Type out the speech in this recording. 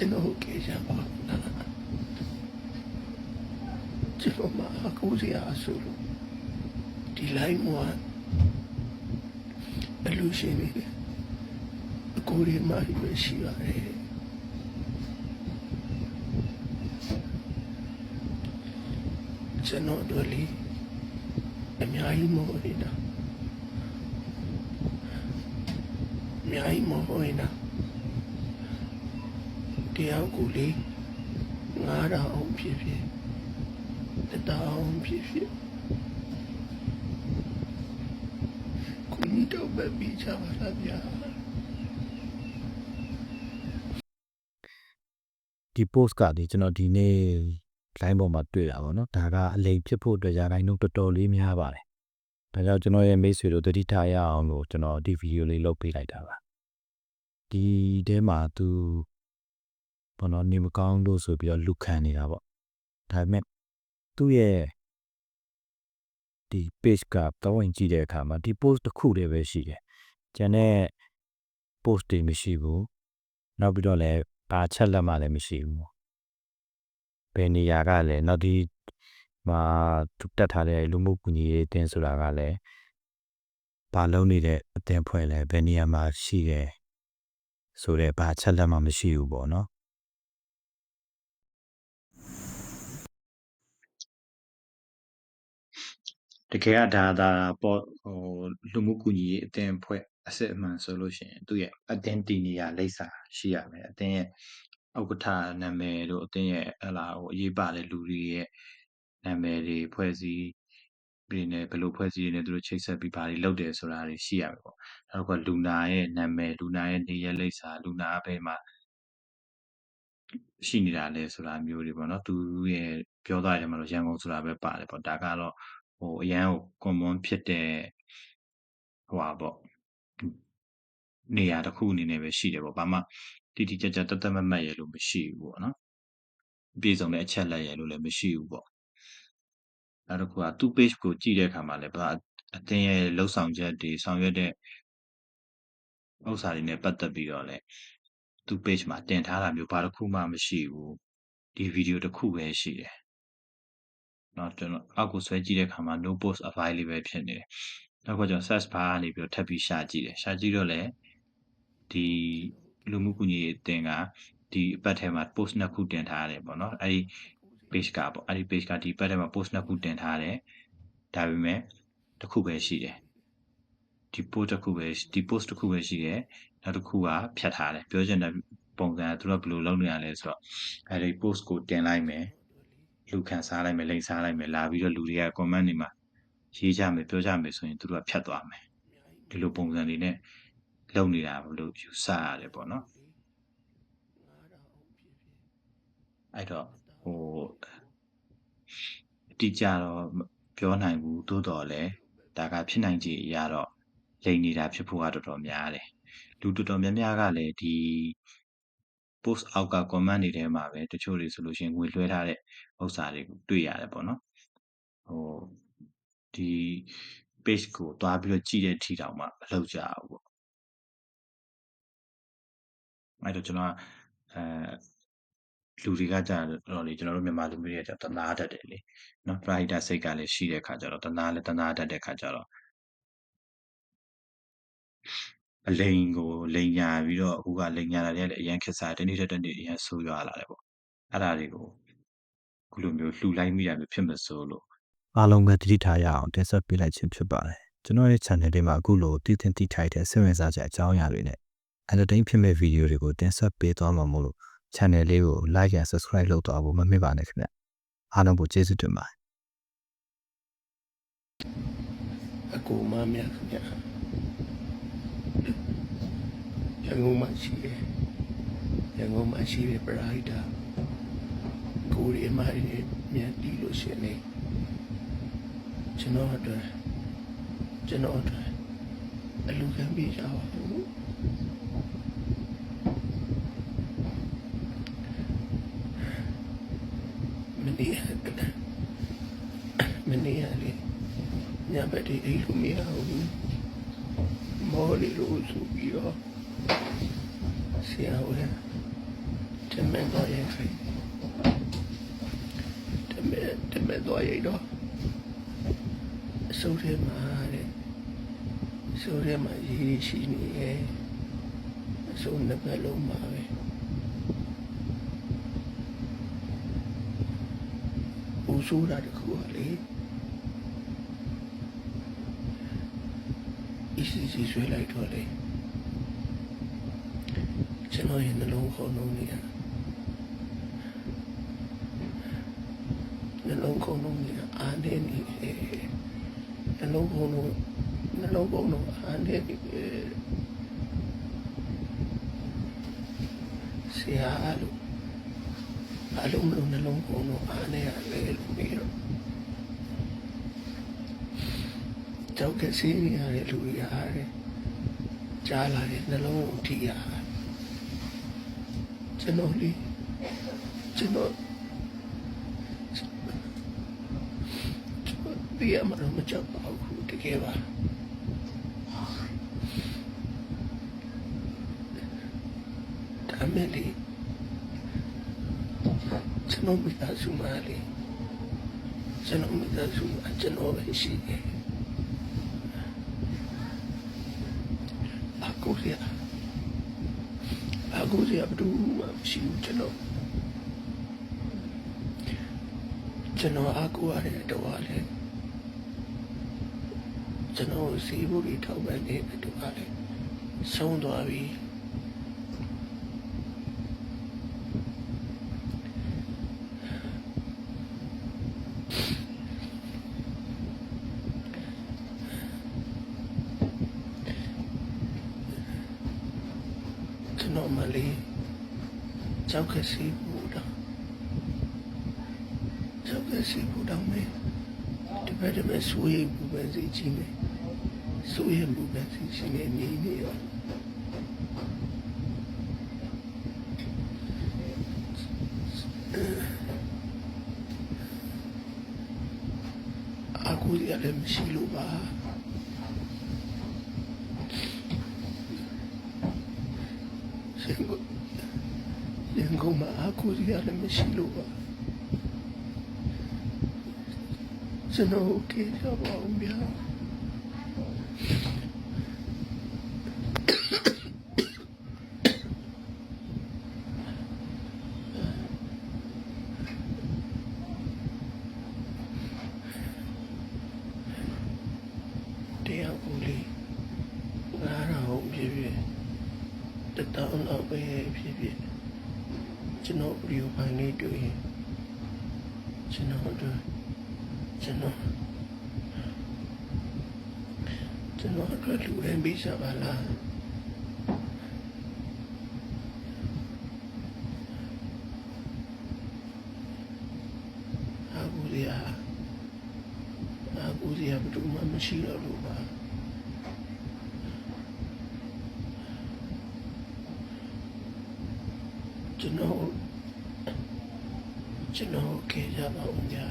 ကျွန်တော်ကေချာပါလားကျွန်တော်မအကူစရာဆိုလို့ဒီလိုက်မောအလူရှင်နေတယ်အကူရီမာရီပဲရှိပါတယ်ကျွန်တော်တို့လေအများကြီးမဟုတ်နေတာအများကြီးမဟုတ်နေတာ တရားကိုလေငါးတောင်ဖြစ်ဖြစ်တစ်တောင်ဖြစ်ဖြစ်ကိုကြီးတော့ပဲပြီးချပါလားဗျာဒီ post ကဒီကျွန်တော်ဒီနေ့ line ပေါ်မှာတွေ့တာပေါ့နော်ဒါကအလိမ်ဖြစ်ဖို့အတွက်ရာဂိုင်းနှုန်းတော်တော်လေးများပါတယ်ဒါကြောင့်ကျွန်တော်ရဲ့မိတ်ဆွေတို့တတိထားရအောင်လို့ကျွန်တော်ဒီဗီဒီယိုလေးလုပ်ပေးလိုက်တာပါဒီထဲမှာသူ ဘောနော်နေမကောင်းလို့ဆိုပြီးတော့လူခံနေတာပေါ့ဒါပေမဲ့သူ့ရဲ့ဒီ page ကတောင်းဝင်ကြည့်တဲ့အခါမှာဒီ post တစ်ခုတည်းပဲရှိတယ်ကျန်တဲ့ post တွေမရှိဘူးနောက်ပြီးတော့လည်းဘာချက်လက်မှလည်းမရှိဘူးဘယ်နေရာကလည်းနောက်ဒီမှာသူတက်ထားတဲ့လူမှုကူညီရေးအတင်းဆိုတာကလည်းဘာလုံးနေတဲ့အတင်းဖွဲ့လဲဘယ်နေရာမှာရှိတယ်ဆိုတော့ဘာချက်လက်မှမရှိဘူးပေါ့နော် တကယ်ကဒါဒါပေါ့ဟိုလူမှုကူညီရေးအသင်းအဖွဲ့အစစ်အမှန်ဆိုလို့ရှိရင်သူ့ရဲ့အတင်းတီနေရလိပ်စာရှိရမယ်အတင်းရဲ့ဥက္ကဋ္ဌနာမည်တို့အတင်းရဲ့ဟလာဟိုအရေးပါတဲ့လူတွေရဲ့နာမည်တွေဖွဲ့စည်းပြီးနေဘယ်လိုဖွဲ့စည်းရနေသူတို့ချိတ်ဆက်ပြီးဘာတွေလုပ်တယ်ဆိုတာတွေရှိရမယ်ပေါ့နောက်ကလူနာရဲ့နာမည်လူနာရဲ့နေရလိပ်စာလူနာအဘယ်မှာရှိနေတာလဲဆိုတာမျိုးတွေပေါ့နော်သူရဲ့ပြောသားတယ်မှာတော့ရန်ကုန်ဆိုတာပဲပါတယ်ပေါ့ဒါကတော့ ဟိုအရန်ကို common ဖြစ်တဲ့ဟိုပါပေါ့နေရာတစ်ခုအနေနဲ့ပဲရှိတယ်ပေါ့ဘာမှတိတိကျကျတသက်မမတ်ရလို့မရှိဘူးပေါ့နော်အပြည့်စုံတဲ့အချက်လက်ရလို့လည်းမရှိဘူးပေါ့နောက်တစ်ခုကသူ့ page ကိုကြည့်တဲ့အခါမှာလည်းဘာအတင်းရဲ့လှုပ်ဆောင်ချက်တွေဆောင်ရွက်တဲ့ဥစ္စာတွေနဲ့ပတ်သက်ပြီးတော့လည်းသူ့ page မှာတင်ထားတာမျိုးဘာတစ်ခုမှမရှိဘူးဒီဗီဒီယိုတစ်ခုပဲရှိတယ် နော်ကျွန်တော်အောက်ကိုဆွဲကြည့်တဲ့အခါမှာ no post available ဖြစ်နေတယ်။နောက်ကကျွန်တော် search bar ကနေပြီးတော့ထပ်ပြီးရှာကြည့်တယ်။ရှာကြည့်တော့လည်းဒီလူမှုကူညီရေးအသင်းကဒီအပတ်ထဲမှာ post နှစ်ခုတင်ထားရတယ်ပေါ့နော်။အဲဒီ page ကပေါ့အဲဒီ page ကဒီအပတ်ထဲမှာ post နှစ်ခုတင်ထားတယ်။ဒါပေမဲ့တစ်ခုပဲရှိတယ်။ဒီ post တစ်ခုပဲဒီ post တစ်ခုပဲရှိတယ်။နောက်တစ်ခုကဖြတ်ထားတယ်။ပြောချင်တဲ့ပုံစံကသူတို့ကဘယ်လိုလုပ်နေရလဲဆိုတော့အဲဒီ post ကိုတင်လိုက်မယ်။ လူခံစားလိုက်မယ်လိန်စားလိုက်မယ်လာပြီးတော့လူတွေက comment တွေမှာရေးကြမယ်ပြောကြမယ်ဆိုရင်သူတို့ကဖြတ်သွားမယ်ဒီလိုပုံစံတွေနဲ့လုပ်နေတာဘလို့ယူဆရတယ်ပေါ့နော်အဲ့တော့ဟိုအတိအကျတော့မပြောနိုင်ဘူးသို့တော်လည်းဒါကဖြစ်နိုင်ခြေအရာတော့လိန်နေတာဖြစ်ဖို့ကတော်တော်များတယ်လူတော်တော်များများကလည်းဒီ post အောက်က comment တွေထဲမှာပဲတချို့တွေဆိုလို့ရှိရင်ငွေလွှဲထားတဲ့ ဥစ္စာတွေကိုတွေ့ရတယ်ပေါ့နော်ဟိုဒီ page ကိုတွားပြီးတော့ကြည့်တဲ့အထိတောင်မှမလုပ်ကြဘူးပေါ့အဲ့တော့ကျွန်တော်ကအဲလူတွေကကြာတော့လေကျွန်တော်တို့မြန်မာလူမျိုးတွေကကြာတနာတတ်တယ်လေနော်ပရိုက်တာစိတ်ကလည်းရှိတဲ့ခါကျတော့တနာလည်းတနာတတ်တဲ့ခါကျတော့အလိန်ကိုလိန်ညာပြီးတော့အခုကလိန်ညာတာတွေကလည်းအရန်ခက်စားတနေ့တစ်နေ့အရန်ဆိုးရွားလာတယ်ပေါ့အဲ့ဒါတွေကို ခုလိုမျိုးလှူလိုက်မိတာမျိုးဖြစ်မစိုးလို့အားလုံးပဲတတိထားရအောင်တင်ဆက်ပေးလိုက်ခြင်းဖြစ်ပါတယ်ကျွန်တော်ရဲ့ channel လေးမှာအခုလိုတည်တင်တည်ထိုက်တဲ့စိတ်ဝင်စားချက်အကြောင်းအရာတွေနဲ့ entertain ဖြစ်မဲ့ဗီဒီယိုတွေကိုတင်ဆက်ပေးသွားမှာမို့လို့ channel လေးကို like and subscribe လုပ်တော့ဖို့မမေ့ပါနဲ့ခင်ဗျအားလုံးကိုကျေးဇူးတင်ပါတယ်အကူမမြတ်ခင်ဗျာရန်ကုန်မှာရှိတယ်ရန်ကုန်မှာရှိတဲ့ပရိုက်တာ ကိုရီအမိုင်းနဲ့မြတ်တီးလို့ရှင်နေကျွန်တော်အတွက်ကျွန်တော်အတွက်အလူခံပေးကြပါဦးမနေ့မနေ့ကလေညဘက်ဒီအိမ်လို့မရဘူးမော်လီလို့ဆိုပြီးတော့ဆရာဝန်ထတမန်တော်ရဲ့ခိုင်တမန်တ မန်တော်ရဲ့တော့အစိုးရမှာတဲ့အစိုးရမှာရေးရှိနေရဲ့အစိုးနှစ်ပတ်လုံးမှာပဲဦးဆိုတာတခုကလေ ECC ဆွဲလိုက်တော့လေကျွန်တော်ရဲ့နှလုံးခုန်လုံးနေရ နှလုံးခုန်လုံးနေအားနေနေတယ်နှလုံးခုန်လုံးနှလုံးခုန်လုံးအားနေနေတယ်ဆရာလို့အလုံးမလုံးနှလုံးခုန်လုံးအားနေရတယ်လို့ပြောတော့ကြောက်ကစီးနေရတဲ့လူတွေရတယ်ကြားလာတဲ့နှလုံးကိုထိရကျွန်တော်လေးကျွန်တော်ကျွန်တော် ဒီအမှတော့မကြောက်ပါဘူးတကယ်ပါဒါမဲ့လေကျွန်တော်မိသားစုမလေးကျွန်တော်မိသားစုအကျွန်တော်ပဲရှိတယ်အကူရအကူရဘယ်သူမှမရှိဘူးကျွန်တော်ကျွန်တော်အကူရတဲ့တော့လေ ကျွန်တော်စီးဖို့တွေထောက်ပံ့နေတဲ့တော့လေဆုံးသွားပြီကျွန်တော်မလေးကြောက်ကစီးဖို့တော့ကြောက်ကစီးဖို့တော့မေဒီဘက်ဒီဘက်ဆိုရင်ဘူးပဲစီချင်းနေ စိုးရိမ်မှုပဲရှိရှိနေနေနေရောအခုရတယ်မရှိလို့ပါရှင်ကိုရှင်ကိုမအခုရတယ်မရှိလို့ပါကျွန်တော် okay တော့ဗျာ တရားဦးလေးငါရအောင်ဖြစ်ဖြစ်တတောင်းတော့ပဲဖြစ်ဖြစ်ကျွန်တော်ဗီဒီယိုဖိုင်လေးတွေ့ရင်ကျွန်တော်တို့ကျွန်တော်ကျွန်တော်တို့လူတိုင်းပြီးစားပါလားအခုစီဟာအခုစီဟာဘယ်သူမှမရှိတော့လို့ပါ ကျွန်တော်ကျွန်တော်ခေကြပါဦးညာ